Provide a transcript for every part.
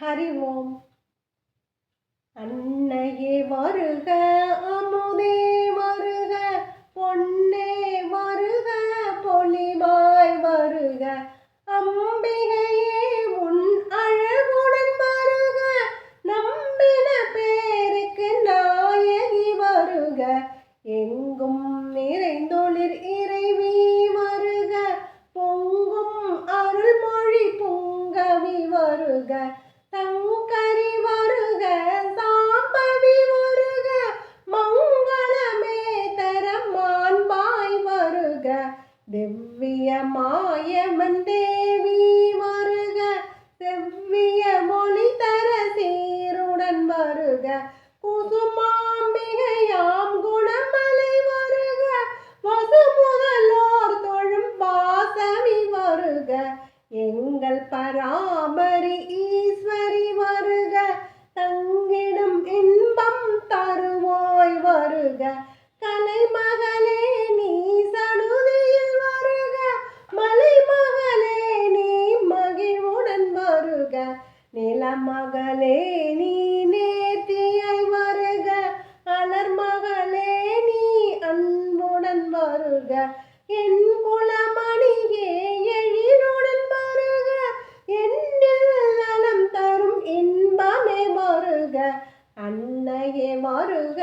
ஹரி ஓம் அன்னையே வருக அமுதே வருக பொன்னே வருக பொலிவாய் வருக. அம்பிகையே உன் அழகுடன் வருக நம்பின பேருக்கு நாயகி வருக. எங்கும் நிறைந்தொளிர் இறைவி வருக பொங்கும் அருள்மொழி பொங்கவி வருக. சங்கரி திவ்ய மாயமன் தேவி வருக செவ்விய மொழி தர சீருடன் வருக. குசுமா பராபரி ஈஸ்வரி வருக தங்கிடும் இன்பம் தருவாய் வருக. கலைமகளே நீ சடுதியில் வருக. மலைமகளே நீ மகிழ்வுடன் வருக. நிலமகளே நீ நேர்த்தியாய் வருக. அலர்மகளே நீ அன்புடன் வருக. என் அன்னையே மருக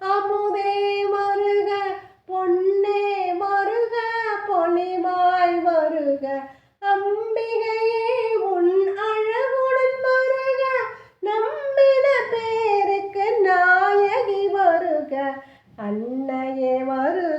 அமுதே மருக பொன்னே மருக பொன்னிமாய் மருக. அம்பிகையே உன் அழகுடன் மருக நம்பின பேருக்கு நாயகி வருக. அன்னையே மருக